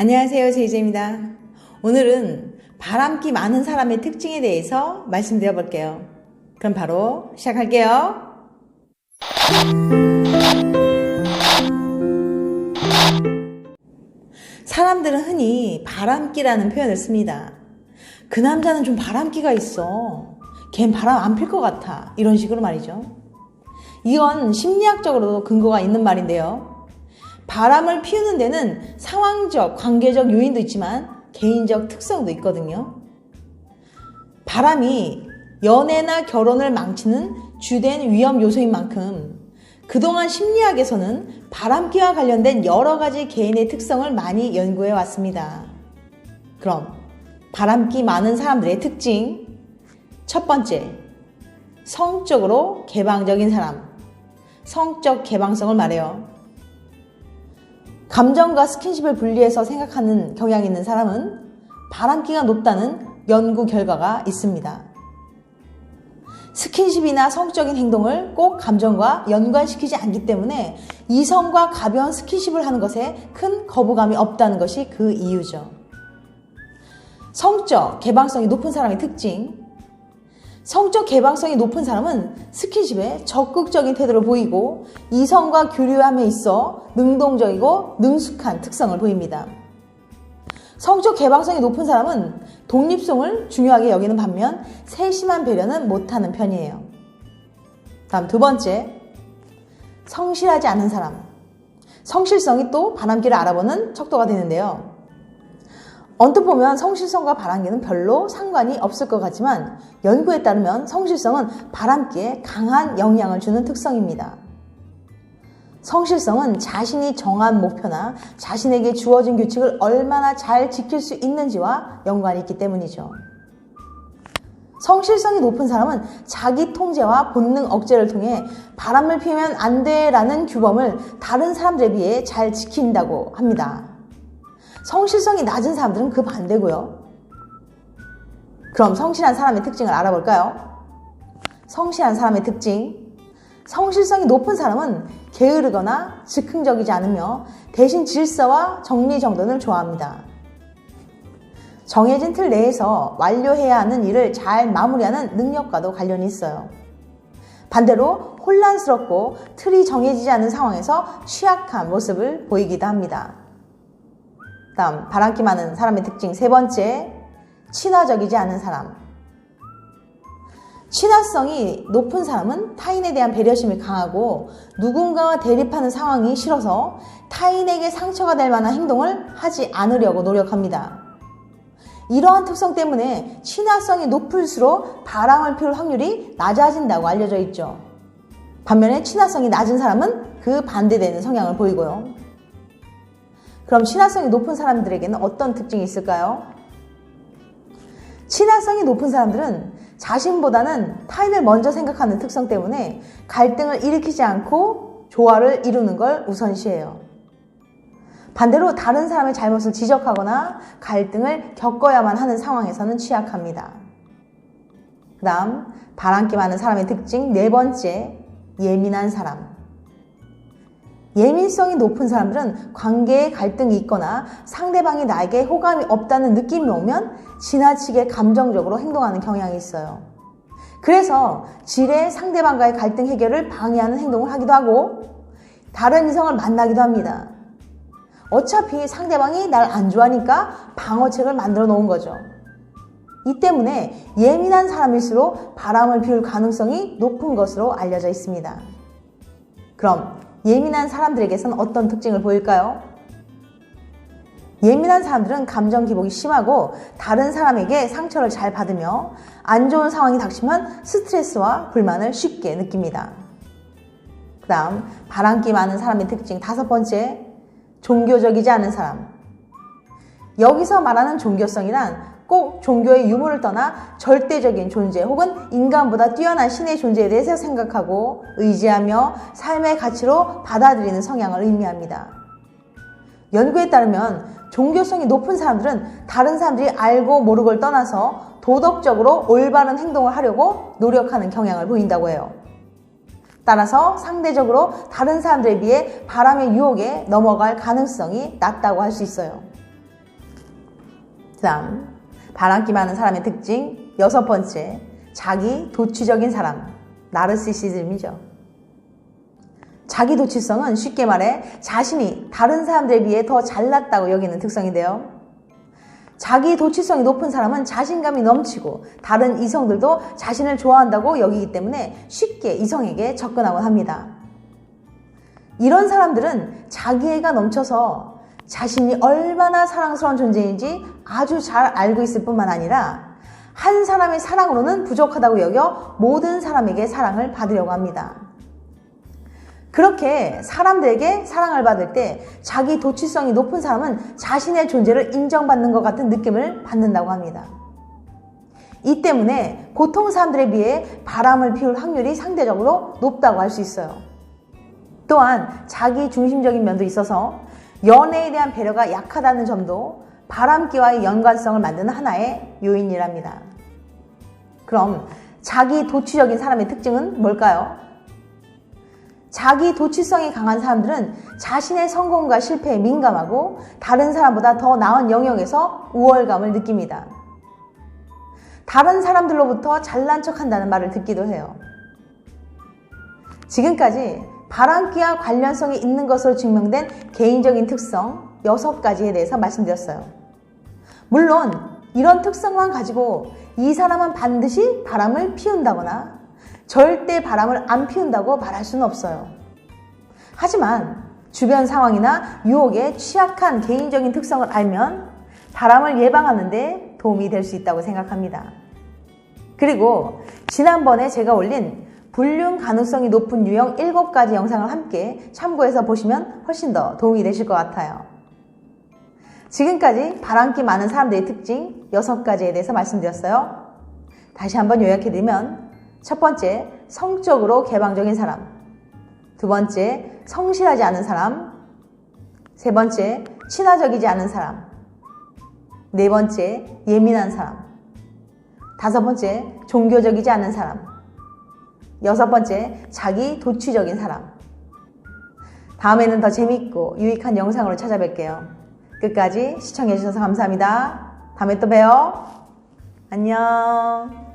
안녕하세요. 제이제입니다. 오늘은 바람기 많은 사람의 특징에 대해서 말씀드려 볼게요. 그럼 바로 시작할게요. 사람들은 흔히 바람기라는 표현을 씁니다. 그 남자는 좀 바람기가 있어. 걘 바람 안 필 것 같아. 이런 식으로 말이죠. 이건 심리학적으로도 근거가 있는 말인데요. 바람을 피우는 데는 상황적, 관계적 요인도 있지만 개인적 특성도 있거든요. 바람이 연애나 결혼을 망치는 주된 위험 요소인 만큼 그동안 심리학에서는 바람기와 관련된 여러 가지 개인의 특성을 많이 연구해 왔습니다. 그럼 바람기 많은 사람들의 특징 첫 번째 성적으로 개방적인 사람 성적 개방성을 말해요. 감정과 스킨십을 분리해서 생각하는 경향이 있는 사람은 바람기가 높다는 연구 결과가 있습니다. 스킨십이나 성적인 행동을 꼭 감정과 연관시키지 않기 때문에 이성과 가벼운 스킨십을 하는 것에 큰 거부감이 없다는 것이 그 이유죠. 성적 개방성이 높은 사람의 특징. 성적 개방성이 높은 사람은 스킨십에 적극적인 태도를 보이고 이성과 교류함에 있어 능동적이고 능숙한 특성을 보입니다. 성적 개방성이 높은 사람은 독립성을 중요하게 여기는 반면 세심한 배려는 못하는 편이에요. 다음 두 번째, 성실하지 않은 사람. 성실성이 또 바람기를 알아보는 척도가 되는데요. 언뜻 보면 성실성과 바람기는 별로 상관이 없을 것 같지만 연구에 따르면 성실성은 바람기에 강한 영향을 주는 특성입니다. 성실성은 자신이 정한 목표나 자신에게 주어진 규칙을 얼마나 잘 지킬 수 있는지와 연관이 있기 때문이죠. 성실성이 높은 사람은 자기 통제와 본능 억제를 통해 바람을 피우면 안 돼라는 규범을 다른 사람들에 비해 잘 지킨다고 합니다. 성실성이 낮은 사람들은 그 반대고요. 그럼 성실한 사람의 특징을 알아볼까요? 성실한 사람의 특징. 성실성이 높은 사람은 게으르거나 즉흥적이지 않으며 대신 질서와 정리 정돈을 좋아합니다. 정해진 틀 내에서 완료해야 하는 일을 잘 마무리하는 능력과도 관련이 있어요. 반대로 혼란스럽고 틀이 정해지지 않은 상황에서 취약한 모습을 보이기도 합니다. 다음, 바람기 많은 사람의 특징 세 번째, 친화적이지 않은 사람. 친화성이 높은 사람은 타인에 대한 배려심이 강하고 누군가와 대립하는 상황이 싫어서 타인에게 상처가 될 만한 행동을 하지 않으려고 노력합니다. 이러한 특성 때문에 친화성이 높을수록 바람을 피울 확률이 낮아진다고 알려져 있죠. 반면에 친화성이 낮은 사람은 그 반대되는 성향을 보이고요. 그럼 친화성이 높은 사람들에게는 어떤 특징이 있을까요? 친화성이 높은 사람들은 자신보다는 타인을 먼저 생각하는 특성 때문에 갈등을 일으키지 않고 조화를 이루는 걸 우선시해요. 반대로 다른 사람의 잘못을 지적하거나 갈등을 겪어야만 하는 상황에서는 취약합니다. 그 다음, 바람기 많은 사람의 특징 네 번째, 예민한 사람. 예민성이 높은 사람들은 관계에 갈등이 있거나 상대방이 나에게 호감이 없다는 느낌이 오면 지나치게 감정적으로 행동하는 경향이 있어요. 그래서 지레 상대방과의 갈등 해결을 방해하는 행동을 하기도 하고 다른 이성을 만나기도 합니다. 어차피 상대방이 날 안 좋아하니까 방어책을 만들어 놓은 거죠. 이 때문에 예민한 사람일수록 바람을 피울 가능성이 높은 것으로 알려져 있습니다. 그럼 예민한 사람들에게선 어떤 특징을 보일까요? 예민한 사람들은 감정 기복이 심하고 다른 사람에게 상처를 잘 받으며 안 좋은 상황이 닥치면 스트레스와 불만을 쉽게 느낍니다. 그 다음, 바람기 많은 사람의 특징 다섯 번째, 종교적이지 않은 사람. 여기서 말하는 종교성이란 꼭 종교의 유무를 떠나 절대적인 존재 혹은 인간보다 뛰어난 신의 존재에 대해서 생각하고 의지하며 삶의 가치로 받아들이는 성향을 의미합니다. 연구에 따르면 종교성이 높은 사람들은 다른 사람들이 알고 모르고를 떠나서 도덕적으로 올바른 행동을 하려고 노력하는 경향을 보인다고 해요. 따라서 상대적으로 다른 사람들에 비해 바람의 유혹에 넘어갈 가능성이 낮다고 할 수 있어요. 그 다음, 바람기 많은 사람의 특징. 여섯 번째, 자기 도취적인 사람. 나르시시즘이죠. 자기 도취성은 쉽게 말해 자신이 다른 사람들에 비해 더 잘났다고 여기는 특성인데요. 자기 도취성이 높은 사람은 자신감이 넘치고 다른 이성들도 자신을 좋아한다고 여기기 때문에 쉽게 이성에게 접근하곤 합니다. 이런 사람들은 자기애가 넘쳐서 자신이 얼마나 사랑스러운 존재인지 아주 잘 알고 있을 뿐만 아니라 한 사람의 사랑으로는 부족하다고 여겨 모든 사람에게 사랑을 받으려고 합니다. 그렇게 사람들에게 사랑을 받을 때 자기 도취성이 높은 사람은 자신의 존재를 인정받는 것 같은 느낌을 받는다고 합니다. 이 때문에 보통 사람들에 비해 바람을 피울 확률이 상대적으로 높다고 할 수 있어요. 또한 자기 중심적인 면도 있어서 연애에 대한 배려가 약하다는 점도 바람기와의 연관성을 만드는 하나의 요인이랍니다. 그럼 자기 도취적인 사람의 특징은 뭘까요? 자기 도취성이 강한 사람들은 자신의 성공과 실패에 민감하고 다른 사람보다 더 나은 영역에서 우월감을 느낍니다. 다른 사람들로부터 잘난 척 한다는 말을 듣기도 해요. 지금까지 바람기와 관련성이 있는 것으로 증명된 개인적인 특성 6가지에 대해서 말씀드렸어요. 물론 이런 특성만 가지고 이 사람은 반드시 바람을 피운다거나 절대 바람을 안 피운다고 말할 수는 없어요. 하지만 주변 상황이나 유혹에 취약한 개인적인 특성을 알면 바람을 예방하는데 도움이 될 수 있다고 생각합니다. 그리고 지난번에 제가 올린 불륜 가능성이 높은 유형 7가지 영상을 함께 참고해서 보시면 훨씬 더 도움이 되실 것 같아요. 지금까지 바람기 많은 사람들의 특징 6가지에 대해서 말씀드렸어요. 다시 한번 요약해드리면 첫 번째, 성적으로 개방적인 사람. 두 번째, 성실하지 않은 사람. 세 번째, 친화적이지 않은 사람. 네 번째, 예민한 사람. 다섯 번째, 종교적이지 않은 사람. 여섯 번째, 자기 도취적인 사람. 다음에는 더 재밌고 유익한 영상으로 찾아뵐게요. 끝까지 시청해주셔서 감사합니다. 다음에 또 봬요. 안녕.